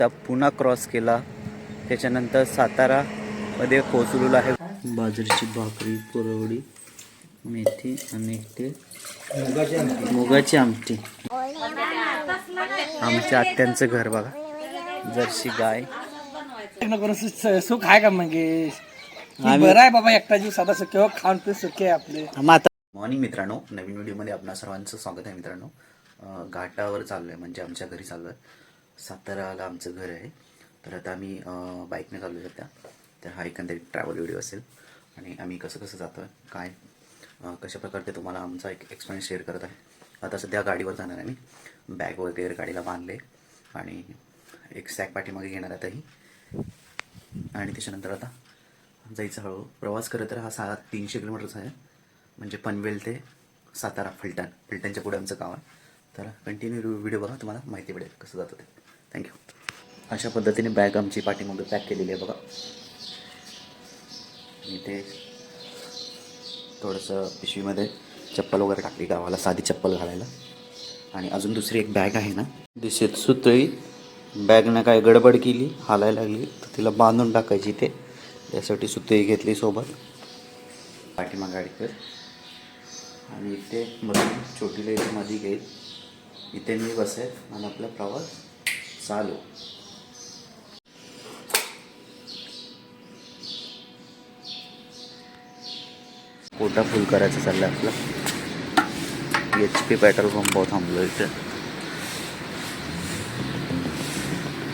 पुन्हा क्रॉस केला. त्याच्यानंतर सातारा मध्ये पोचलेलो आहे. बाजरीची भाकरी पुरवडी मेथी आणि ते मुगाची आमटी. आमच्या आत्यांचं घर बघा. जर्शी गाय. सुख आहे का म्हणजे? बरं आहे बाबा एकटा जीव साधा सुखे हो खाऊन पिऊन सुखे आहे आपले. माता मॉर्निंग मित्रांनो नवीन व्हिडिओमध्ये आपणा सर्वांचं स्वागत आहे मित्रांनो. घाटावर चाललो आहे म्हणजे आमच्या घरी चाललो आहे साताराला आमचं घर आहे. तर आता आम्ही बाईकने चाललो सध्या. तर हा एकंदरीत ट्रॅव्हल व्हिडिओ असेल. आणि आम्ही कसं कसं जातो आहे काय कशा प्रकारे तुम्हाला आमचा एक एक्सपिरियन्स शेअर करत आहे. आता सध्या गाडीवर जाणार आहे मी. बॅग वगैरे गाडीला बांधले. आणि एक सॅक पाठीमागे घेणार आहे आणि त्याच्यानंतर आता जायचं हळू प्रवास करत तर हा सहा तीनशे किलोमीटरचा आहे. म्हणजे पनवेल ते सातारा फलटण. फलटणच्या पुढे आमचं गाव आहे. तर कंटिन्यू व्हिडिओ बघा तुम्हाला माहिती पडेल कसं जातं ते. थँक्यू अशा पद्धतीने बॅग आमची पाठीमागे पॅक केलेली आहे बघा. इथे थोडंसं पिशवीमध्ये चप्पल वगैरे टाकली गावाला साधी चप्पल घालायला. आणि अजून दुसरी एक बॅग आहे ना. दिशेत सुतळी बॅगनं काय गडबड केली हालायला लागली तर तिला बांधून टाकायची ते त्यासाठी सुतळी घेतली सोबत. पाठीमाग गाडीवर. आणि इथे मधून छोटीला इथे मध्ये घेईल. इथे मी बसेल आणि आपला प्रवास चालू कोटा फुल करायचं चाललं आपलं. एच पी पेट्रोल पंपावर थांबलो इथे.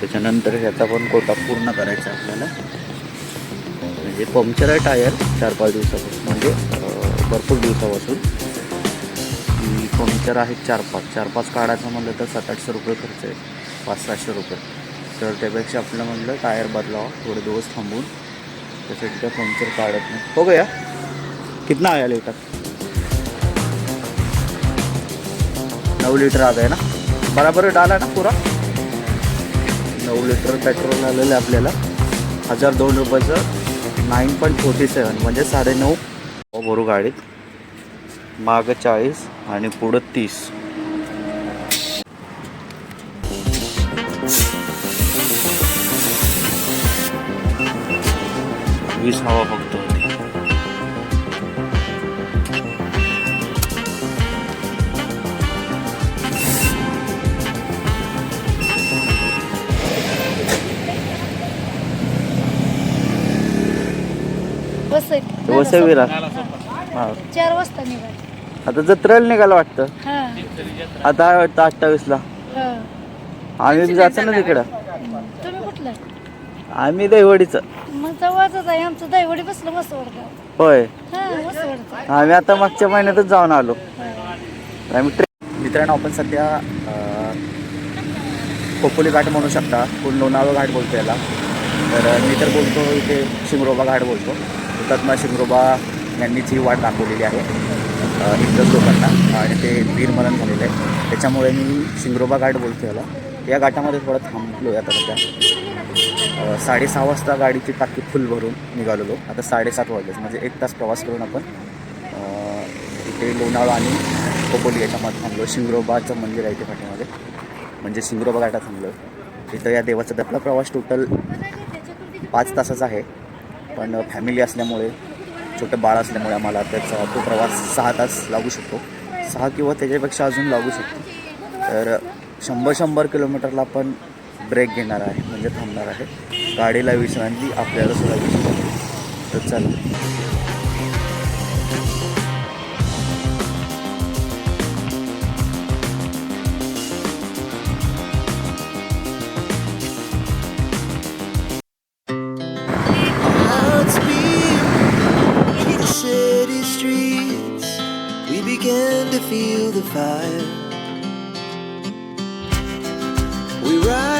त्याच्यानंतर ह्याचा पण कोटा पूर्ण करायचा आपल्याला. म्हणजे पंक्चर आहे टायर चार पाच दिवसापासून. म्हणजे भरपूर दिवसापासून. पंक्चर आहे चार पाच. चार पाच काढायचं म्हणलं तर सात आठशे रुपये खर्च आहे. पाच सहाशे रुपये. तर त्यापेक्षा आपलं म्हटलं टायर बदलावा थोडे दिवस थांबून. त्यासाठी त्या पंक्चर काढत नाही. हो गया कितना आया लिटर? नऊ लिटर आ आहे ना? बराबर डाला ना पुरा? नऊ लिटर पेट्रोल आलेलं आहे आपल्याला. हजार दोन रुपयाचं नाईन पॉईंट फोर्टी सेवन म्हणजे साडेनऊ. भरू गाडीत. मागं चाळीस आणि पुढं तीस. वीस हवा फक्त होती. वसई. वसईविरा चार वाजता निघाल. आता जत्रेला निघालं वाटतं? हा. आता वाटतं अठ्ठावीसला? हा. आम्ही जातो ना तिकडं? तुम्ही कुठलं? आम्ही दहीवडीचं. मग जवळच आहे आमचं दहीवडी बसलं मस्त वाटतं होय. हा मस्त आम्ही आता मागच्या महिन्यातच जाऊन आलो. आम्ही ट्रेन मित्रांनो आपण सध्या खोपोली घाट म्हणू शकता. कोण लोणावळा घाट बोलतो याला. तर मी तर बोलतो इथे शिंगरोबा घाट बोलतो. हुतात्मा शिंगरोबा यांनीच ही वाट दाखवलेली आहे इतर लोकांना. आणि ते वीरमरण झालेलं आहे त्याच्यामुळे मी शिंगरोबा घाट बोलतो याला. या घाटामध्ये थोडं थांबलो आता सध्या. साडेसहा वाजता गाडीची टाकी फुल भरून निघालेलो. आता साडेसात वाजले. म्हणजे एक तास प्रवास करून आपण इथे लोणावळा आणि खोपोली याच्यामध्ये थांबलो. शिंगरोबाचं मंदिर आहे इथे पाठीमध्ये म्हणजे शिंगरोबा घाटात थांबलो. इथं या देवाचा त्यातला प्रवास टोटल पाच तासाचा आहे. पण फॅमिली असल्यामुळे छोटं बाळ असल्यामुळे आम्हाला त्याचा तो प्रवास सहा तास लागू शकतो. सहा किंवा त्याच्यापेक्षा अजून लागू शकतो. तर शंभर शंभर किलोमीटरला आपण ब्रेक घेणार आहे म्हणजे थांबणार आहे. गाडीला विश्रांती आपल्याला सुद्धा विश्रांती. तर चाल. Feel the fire. We ride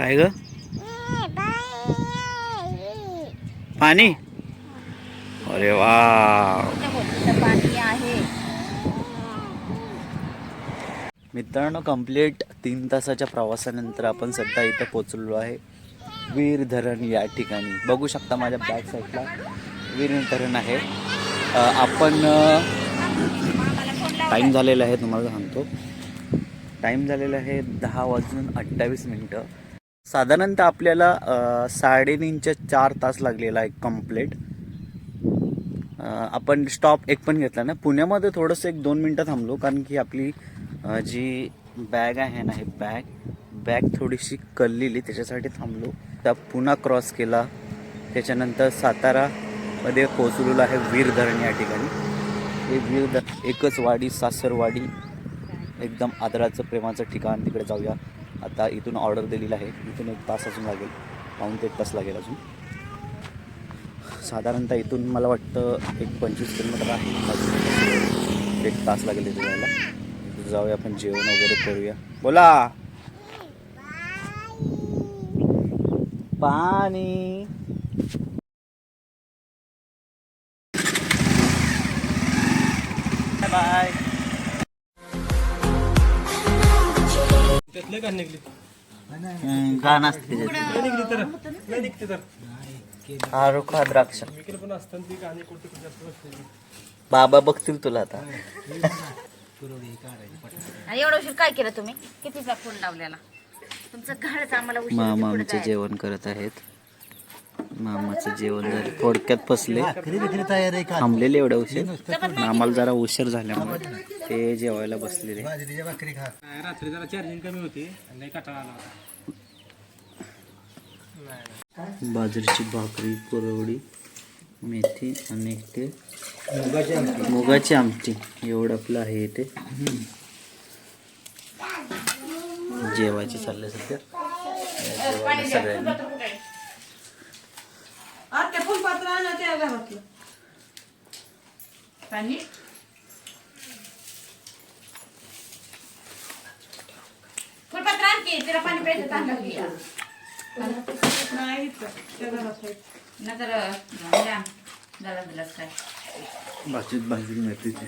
काय ग? पाणी? अरे वा पाणी आहे मित्रांनो कंप्लीट तीन तासाच्या प्रवासानंतर आपण सध्या इथं पोचलेलो आहे वीर धरण या ठिकाणी. बघू शकता माझ्या बॅक साईडला वीर धरण आहे. आपण टाईम झालेला आहे तुम्हाला सांगतो. टाईम झालेला आहे दहा वाजून अठ्ठावीस मिनटं. साधारणतः आपल्याला साडेतीनच्या चार तास लागलेला आहे कंप्लीट आपण स्टॉप एक पण घेतला ना. पुण्यामध्ये थोडंसं एक दोन मिनटं थांबलो कारण की आपली जी बॅग आहे ना हे बॅग बॅग थोडीशी कललेली त्याच्यासाठी थांबलो. त्या पुन्हा क्रॉस केला. त्याच्यानंतर सातारामध्ये पोचलेलो आहे वीर धरण या ठिकाणी. हे वीर धरण एकच वाडी सासरवाडी एकदम आदराचं प्रेमाचं ठिकाण. तिकडे जाऊया. आता इथून ऑर्डर दिलेली आहे. इथून एक तास अजून लागेल. पाऊन ते एक तास लागेल अजून. साधारणतः इथून मला वाटतं एक पंचवीस किलोमीटर आहे. अजून एक तास लागेल इथे जायला. जाऊया आपण जेवण वगैरे करूया. बोला! पाणी! निघली. गाणं असते निघली तर नाही निघते तर. आरुखा द्राक्ष. पण ती गाणी जास्त बाबा बघतील तुला आता. एवढं उशीर काय केलं तुम्ही? कितीचा फोन लावलेला? तुमचं घरच आम्हाला उशीर मामा पुढे आमचे. जेवण करत आहेत. मामाचं जेवण झालं. थोडक्यात फसले. थांबलेले एवढ्या उशीर. आम्हाला जरा उशीर झाल्यामुळे ते जेवायला बसलेले. रात्री जरा चार्जिंग कमी होती बाजरीची भाकरी कुरवडी मेथी आणि ते मुगाची आमटी. एवढं आपलं आहे ते जेवायचे चालले सध्या. जेवायला सगळ्यांनी. पाणी? फुलपत्र आण की तिला पाणी प्यायचं चांगलं द्या. जरा दिलास काय? भाजीत भाजी मेथीची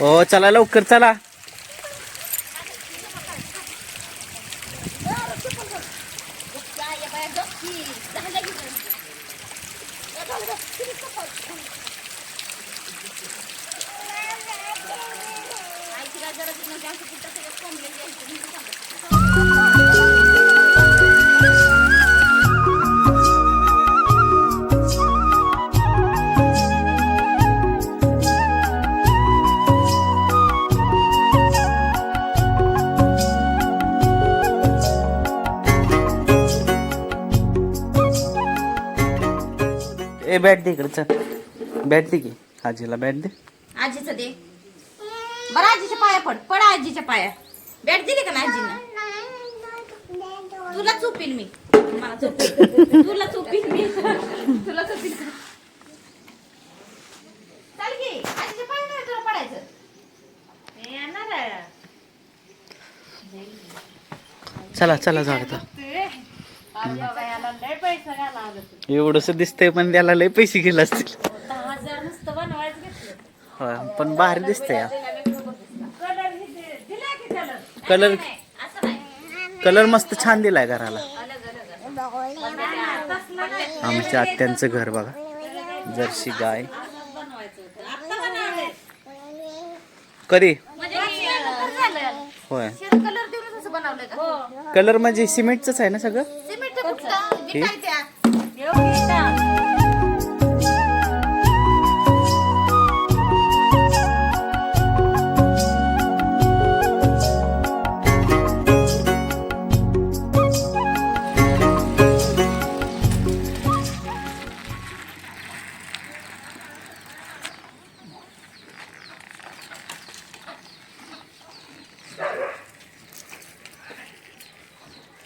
हो चला लवकर चला. ए बॅट दे इकडे चल. बॅट दे की. आजीला बॅट दे. आजीचं दे. बरं आजीच्या पाया पड. पड आजीच्या पाया. बॅट दिली का ना आजीनं? तुला चुपीन मी. मला चुपीन. तुला चुपीन मी. तुला चुपीन. चाल की आजीच्या पाया नाही तुला पडायचं? येणार आहे. चला आता. तू. एवढस दिसतंय पण त्याला लय पैसे गेले असतील. पण भारी दिसतंय या कलर हे दे- दिला की कलर कलर कलर मस्त छान दिलाय घराला. आमच्या आत्यांचं घर बघा जर्सी गाय बनवायचं होतं. आत्ता बनवलंय. कधी म्हणजे हे कलर झालं. होय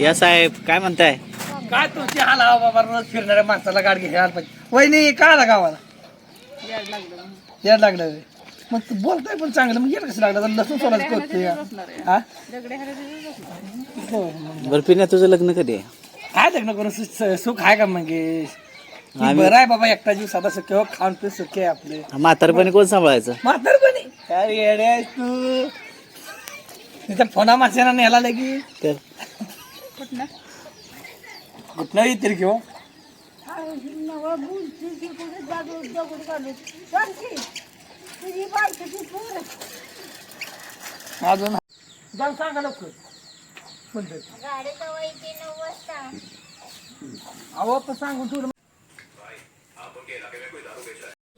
या साहेब काय म्हणताय? काय तुमची हाल हवा बाबा रोज फिरणाऱ्या माणसाला गाडी घ्यायला पाहिजे. वहिनी काय आला गावाला? याड लागलं होय. मग तू बोलतोय पण चांगलं मग येड कसं लागलं? तर लसूण सोलाच करतोय हा हो, मग. बरं पिण्या तुझं लग्न कधी आहे? काय लग्न करून सु- सुख आहे का म्हणजे बरं आहे बाबा एकटा जीव साधा सुख हो खाऊन पिऊन सुख आहे आपले. म्हातारपणी कोण सांभाळायचं? म्हातारपणी? काय येडे आहेस तू. तिथं फोना माणसाला न्यायला लगी तर? कुठनं? येतील घेऊ. अजून जाऊन सांगा लवकर. अहो पण सांगून ठेवलं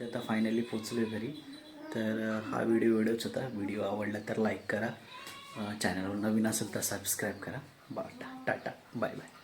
आता फायनली पोचलो घरी. तर हा व्हिडिओ व्हिडिओच होता. व्हिडिओ आवडला तर लाईक करा. चॅनलवर नवीन असेल तर सबस्क्राईब करा. बाटा टाटा. Bye bye.